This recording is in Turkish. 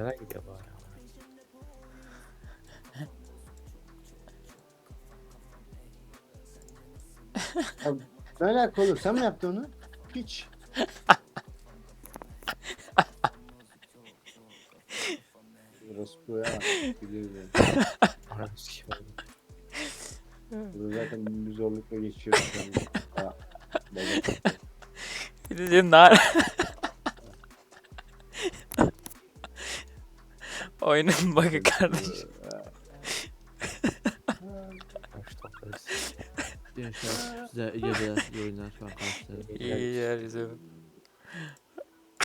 Nereye gidiyor bu araba? Ne alaka oğlum? Sen mi yaptın onu? Hiç. Bu ya. Biliyorum. Oğlum. Burada zaten bir zorlukla geçiyoruz. Ha. Bir de diyor nar. Oyunun bug'ı kardeş. Hoş toplarız. Gençler size iyi geceler, iyi oyunlar şu an karşılarım. İyi yer izledim.